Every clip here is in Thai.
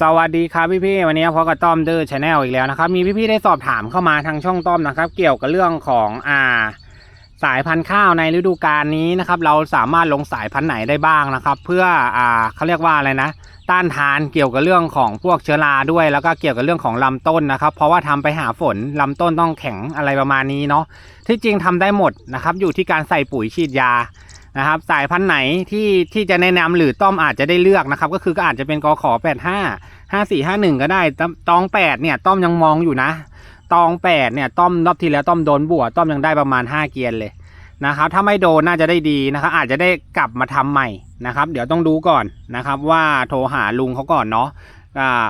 สวัสดีครับพี่พี่ๆวันนี้พบกับต้อมเดอร์ชาแนลอีกแล้วนะครับมีพี่พี่ๆได้สอบถามเข้ามาทางช่องต้อมนะครับ เกี่ยวกับเรื่องของอ่า สายพันธุ์ข้าวในฤดูกาลนี้นะครับ เราสามารถลงสายพันธุ์ไหนได้บ้างนะครับ เพื่ออ่าเขาเรียกว่าอะไรนะ ต้านทานเกี่ยวกับเรื่องของพวกเชื้อราด้วย แล้วก็เกี่ยวกับเรื่องของลำต้นนะครับ เพราะว่าทำไปหาฝนลำต้นต้องแข็งอะไรประมาณนี้เนาะที่จริงทำได้หมดนะครับ อยู่ที่การใส่ปุ๋ยฉีดยา นะครับ สายพันธุ์ไหนที่ที่จะแนะนำหรือต้อมอาจจะได้เลือกนะครับ ก็คือก็อาจจะเป็นกขอแปดห้าห้าสี่ห้าหนึ่งก็ได้ตองแปดเนี่ยต้อมยังมองอยู่นะ ตองแปดเนี่ยต้อมรอบที่แล้วต้อมโดนบวต้อมยังได้ประมาณห้าเกียนเลยนะครับถ้าไม่โดนน่าจะได้ดีนะครับ อาจจะได้กลับมาทำใหม่นะครับ เดี๋ยวต้องดูก่อนนะครับ ว่าโทรหาลุงเขาก่อนเนาะอ่า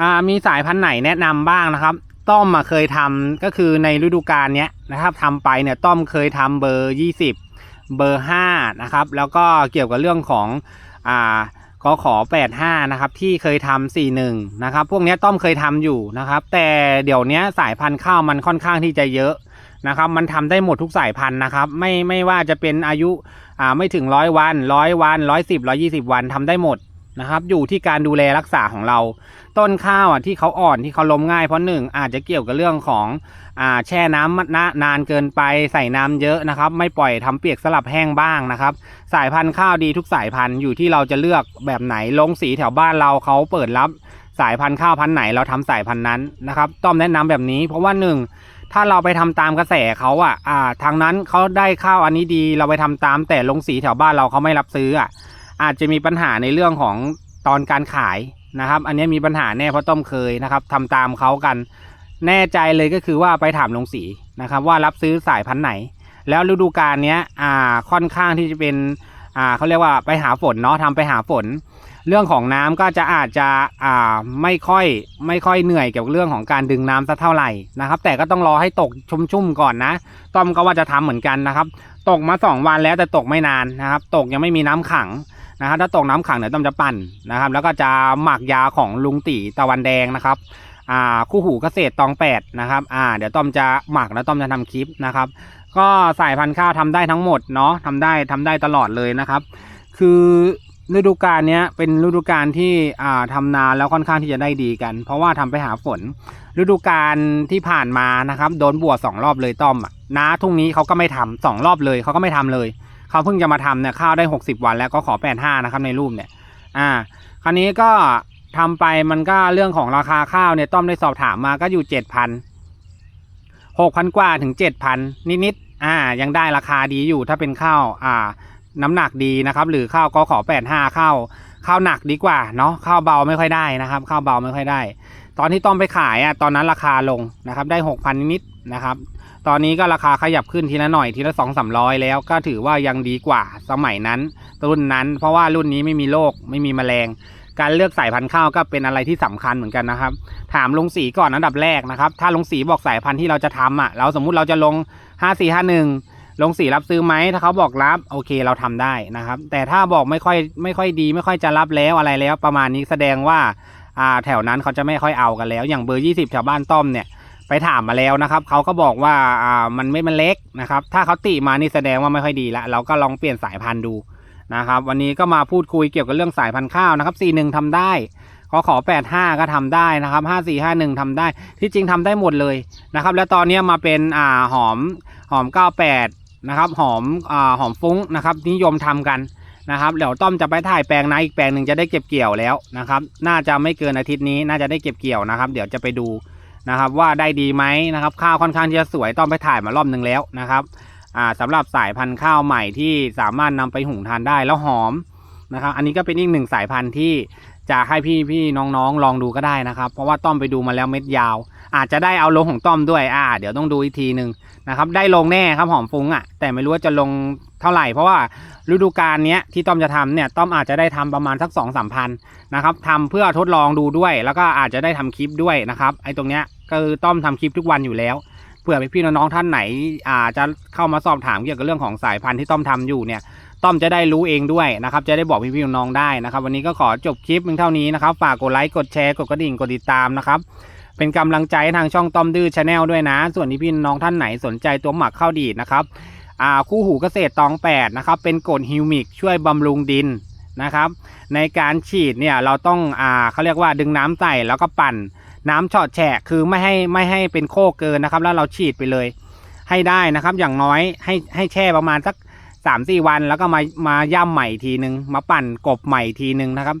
อ่ามีสายพันธุ์ไหนแนะนำบ้างนะครับ ต้อมมาเคยทำก็คือในฤดูกาลเนี้ยนะครับทำไปเนี่ยต้อมเคยทำเบอร์ยี่สิบ เบอร์ 5 นะครับ แล้วก็เกี่ยวกับเรื่องของอ่ากขอ85 นะครับ ที่เคยทำ41 นะครับ พวกนี้ต้อมเคยทำอยู่นะครับ แต่เดี๋ยวนี้สายพันธุ์ข้าวมันค่อนข้างที่จะเยอะนะครับ มันทำได้หมดทุกสายพันธุ์นะครับ ไม่ไม่ว่าจะเป็นอายุอ่าไม่ถึงร้อยวันร้อยวันร้อยสิบร้อยี่สิบวันทำได้หมด นะครับ อยู่ที่การดูแลรักษาของเรา ต้นข้าวอะที่เขาอ่อนที่เขาล้มง่ายเพราะหนึ่งอาจจะเกี่ยวกับเรื่องของอ่าแช่น้ำนานานเกินไปใส่น้ำเยอะนะครับ ไม่ปล่อยทำเปียกสลับแห้งบ้างนะครับ สายพันธุ์ข้าวดีทุกสายพันธุ์อยู่ที่เราจะเลือกแบบไหนลงสีแถวบ้านเราเขาเปิดรับสายพันธุ์ข้าวพันธุ์ไหนเราทำสายพันธุ์นั้นนะครับ ต้อมแนะนำแบบนี้ เพราะว่าหนึ่งถ้าเราไปทำตามกระแสเขาอะอ่า ทางนั้นเขาได้ข้าวอันนี้ดี เราไปทำตามแต่ลงสีแถวบ้านเราเขาไม่รับซื้ออะ อาจจะมีปัญหาในเรื่องของตอนการขายนะครับ อันนี้มีปัญหาแน่เพราะต้มเคยนะครับทำตามเขากัน แน่ใจเลยก็คือว่าไปถามลงสีนะครับ ว่ารับซื้อสายพันธุ์ไหน แล้วฤดูกาลนี้อ่าค่อนข้างที่จะเป็นอ่าเขาเรียกว่าไปหาฝนเนาะทำไปหาฝน เรื่องของน้ำก็จะอาจจะอ่าไม่ค่อยไม่ค่อยเหนื่อยเกี่ยวกับเรื่องของการดึงน้ำสักเท่าไหร่นะครับ แต่ก็ต้องรอให้ตกชุ่มๆก่อนนะต้อมก็ว่าจะทำเหมือนกันนะครับ ตกมาสองวันแล้วแต่ตกไม่นานนะครับ ตกยังไม่มีน้ำขัง นะครับถ้าตกน้ำขังเดี๋ยวต้อมจะปั่นนะครับ แล้วก็จะหมักยาของลุงตีตะวันแดงนะครับอ่าคู่หูเกษตรตองแปดนะครับอ่าเดี๋ยวต้อมจะหมักแล้วต้อมจะทำคลิปนะครับ ก็สายพันธุ์ข้าวทำได้ทั้งหมดเนาะทำได้ทำได้ตลอดเลยนะครับ คือฤดูกาลนี้เป็นฤดูกาลที่อ่าทำนาแล้วค่อนข้างที่จะได้ดีกัน เพราะว่าทำไปหาฝน ฤดูกาลที่ผ่านมานะครับ โดนบวชสองรอบเลยต้อมอะนาทุ่งนี้เขาก็ไม่ทำสองรอบเลยเขาก็ไม่ทำเลย เขาเพิ่งจะมาทำเนี่ยข้าวได้หกสิบวันแล้วก็ขอแปดห้านะครับในรูปเนี่ย อ่า คราวนี้ก็ทำไปมันก็เรื่องของราคาข้าวเนี่ยต้อมได้สอบถามมาก็อยู่เจ็ดพันหกพันกว่าถึงเจ็ดพันนิดๆ อ่า ยังได้ราคาดีอยู่ถ้าเป็นข้าว อ่า น้ำหนักดีนะครับ หรือข้าวก็ขอแปดห้าข้าวข้าวหนักดีกว่าเนาะข้าวเบาไม่ค่อยได้นะครับข้าวเบาไม่ค่อยได้ ตอนที่ต้อมไปขายอะตอนนั้นราคาลงนะครับได้หกพันนิด นะครับ ตอนนี้ก็ราคาขยับขึ้นทีละหน่อยทีละสองสามร้อยแล้วก็ถือว่ายังดีกว่าสมัยนั้น รุ่นนั้น เพราะว่ารุ่นนี้ไม่มีโรคไม่มีแมลง การเลือกสายพันธุ์ข้าวก็เป็นอะไรที่สำคัญเหมือนกันนะครับ ถามลงสีก่อนอันดับแรกนะครับ ถ้าลงสีบอกสายพันธุ์ที่เราจะทำอะ เราสมมุติเราจะลง 5 4 5 1 ลงสีรับซื้อไหมถ้าเขาบอกรับโอเคเราทำได้นะครับ แต่ถ้าบอกไม่ค่อยไม่ค่อยดี ไม่ค่อยจะรับแล้วอะไรแล้ว ประมาณนี้แสดงว่าอ่าแถวนั้นเขาจะไม่ค่อยเอากันแล้ว อย่างเบอร์ 20แถวบ้านต้อมเนี่ย ไปถามมาแล้วนะครับเขาก็บอกว่าอ่ามันไม่มันเล็กนะครับ ถ้าเขาติมานี่แสดงว่าไม่ค่อยดีละเราก็ลองเปลี่ยนสายพันธุ์ดูนะครับ วันนี้ก็มาพูดคุยเกี่ยวกับเรื่องสายพันธุ์ข้าวนะครับ 41ทำได้ขอขอ 85 ก็ทำได้นะครับ 5451ทำได้ ที่จริงทำได้หมดเลยนะครับ แล้วตอนนี้มาเป็นอ่าหอมหอม 98 นะครับ หอมอ่าหอมฟุ้งนะครับ นิยมทำกันนะครับเดี๋ยวต้อมจะไปถ่ายแปลงนาอีกแปลงหนึ่งจะได้เก็บเกี่ยวแล้วนะครับ น่าจะไม่เกินอาทิตย์นี้น่าจะได้เก็บเกี่ยวนะครับ เดี๋ยวจะไปดู นะครับ ว่าได้ดีไหมนะครับ ข้าวค่อนข้างที่จะสวยต้องไปถ่ายมารอบหนึ่งแล้วนะครับอ่าสำหรับสายพันธุ์ข้าวใหม่ที่สามารถนำไปหุงทานได้แล้วหอมนะครับ อันนี้ก็เป็นอีกหนึ่งสายพันธุ์ที่ จะให้พี่พี่น้องๆลองดูก็ได้นะครับ เพราะว่าต้อมไปดูมาแล้วเม็ดยาว อาจจะได้เอาลงของต้อมด้วยอ่า เดี๋ยวต้องดูอีกทีหนึ่งนะครับ ได้ลงแน่ครับหอมฟุ้งอะ แต่ไม่รู้ว่าจะลงเท่าไหร่ เพราะว่าฤดูกาลนี้ที่ต้อมจะทำเนี่ยต้อมอาจจะได้ทำประมาณสักสองสามพันนะครับทำเพื่อทดลองดูด้วย แล้วก็อาจจะได้ทำคลิปด้วยนะครับไอ้ตรงเนี้ยก็คือต้อมทำคลิปทุกวันอยู่แล้วเผื่อพี่ๆน้องๆท่านไหนอาจจะเข้ามาสอบถามเกี่ยวกับเรื่องของสายพันธุ์ที่ต้อมทำอยู่เนี่ย ต้อมจะได้รู้เองด้วยนะครับจะได้บอกพี่ๆน้องๆได้นะครับ วันนี้ก็ขอจบคลิปเพียงเท่านี้นะครับฝากกดไลค์กดแชร์กดกระดิ่งกดติดตามนะครับเป็นกำลังใจทางช่องต้อมดื้อชาแนลด้วยนะ ส่วนที่พี่น้องท่านไหนสนใจตัวหมักข้าวดีนะครับอ่าคู่หูเกษตรตองแปดนะครับเป็นกรดฮิวมิกช่วยบำรุงดินนะครับ ในการฉีดเนี่ยเราต้องอ่าเขาเรียกว่าดึงน้ำใส่แล้วก็ปั่นน้ำเฉาะแฉะคือไม่ให้ไม่ให้เป็นโคกเกินนะครับ แล้วเราฉีดไปเลย ให้ได้นะครับ อย่างน้อยให้ให้แช่ประมาณสัก สามสี่วันแล้วก็มามาย่ำใหม่อีกทีนึง มาปั่นกบใหม่อีกทีนึงนะครับ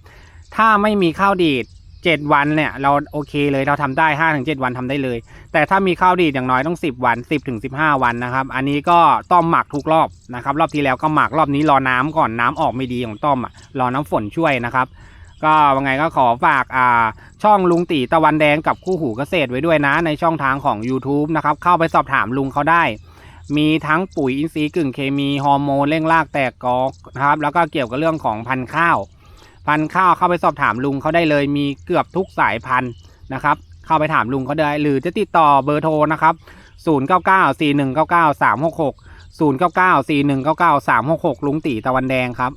ถ้าไม่มีข้าวดีดเจ็ดวันเนี่ยเราโอเคเลยเราทำได้ห้าถึงเจ็ดวันทำได้เลย แต่ถ้ามีข้าวดีดอย่างน้อยต้องสิบวันสิบถึงสิบห้าวันนะครับ อันนี้ก็ต้มหมักทุกรอบนะครับ รอบที่แล้วก็หมักรอบนี้รอน้ำก่อนน้ำออกไม่ดีของต้มอะรอน้ำฝนช่วยนะครับ ก็ว่าไงก็ขอฝากอ่าช่องลุงตีตะวันแดงกับคู่หูเกษตรไว้ด้วยนะ ในช่องทางของ YouTube นะครับเข้าไปสอบถามลุงเขาได้ มีทั้งปุ๋ยอินทรีย์กึ่งเคมีฮอร์โมนเร่งรากแตกกอนะครับ แล้วก็เกี่ยวกับเรื่องของพันธุ์ข้าว พันธุ์ข้าวเข้าไปสอบถามลุงเขาได้เลยมีเกือบทุกสายพันธุ์นะครับ เข้าไปถามลุงเขาได้ หรือจะติดต่อเบอร์โทรนะครับ0 9 9 4 1 9 9 3 6 6 0 9 9 4 1 9 9 3 6 6 ลุงตีตะวันแดงครับ